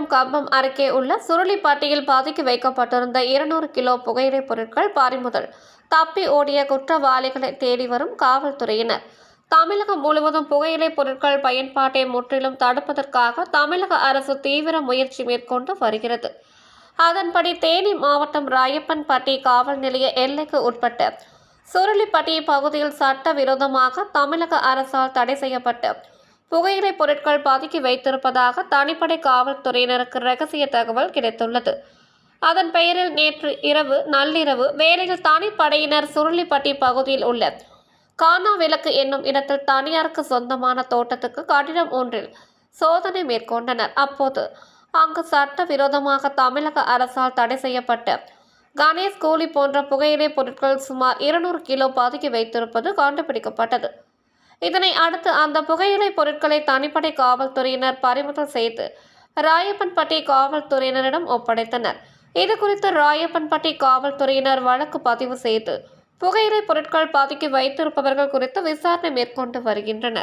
மாவட்டம் கம்பம் அருகே உள்ள சுருளிப்பட்டியில் பாதிக்கு வைக்கப்பட்டிருந்த இருநூறு கிலோ புகையிலை பொருட்கள் பறிமுதல். தப்பி ஓடிய குற்றவாளிகளை தேடி வரும் காவல்துறையினர். தமிழகம் முழுவதும் புகையிலை பொருட்கள் பயன்பாட்டை முற்றிலும் தடுப்பதற்காக தமிழக அரசு தீவிர முயற்சி மேற்கொண்டு வருகிறது. அதன்படி தேனி மாவட்டம் ராயப்பன்பட்டி காவல் நிலைய எல்லைக்கு உட்பட்ட சுருளிப்பட்டி பகுதியில் சட்டவிரோதமாக தமிழக அரசால் தடை செய்யப்பட்டு புகையிலை பொருட்கள் பதுக்கி வைத்திருப்பதாக தனிப்படை காவல்துறையினருக்கு ரகசிய தகவல் கிடைத்துள்ளது. அதன் பெயரில் நேற்று இரவு நள்ளிரவு வேலையில் தனிப்படையினர் சுருளிப்பட்டி பகுதியில் உள்ள கானா விளக்கு என்னும் இடத்தில் தனியாருக்கு சொந்தமான தோட்டத்துக்கு கட்டிடம் ஒன்றில் சோதனை மேற்கொண்டனர். அப்போது அங்கு சட்டவிரோதமாக தமிழக அரசால் தடை செய்யப்பட்ட கணேஷ் கூலி போன்ற புகையிலை பொருட்கள் சுமார் இருநூறு கிலோ பதுக்கி வைத்திருப்பது கண்டுபிடிக்கப்பட்டது. இதனை அடுத்து அந்த புகையிலை பொருட்களை தனிப்படை காவல்துறையினர் பறிமுதல் செய்து ராயப்பன்பட்டி காவல்துறையினரிடம் ஒப்படைத்தனர். இது குறித்து ராயப்பன்பட்டி காவல்துறையினர் வழக்கு பதிவு செய்து புகையிலை பொருட்கள் பதுக்கி வைத்திருப்பவர்கள் குறித்து விசாரணை மேற்கொண்டு வருகின்றனர்.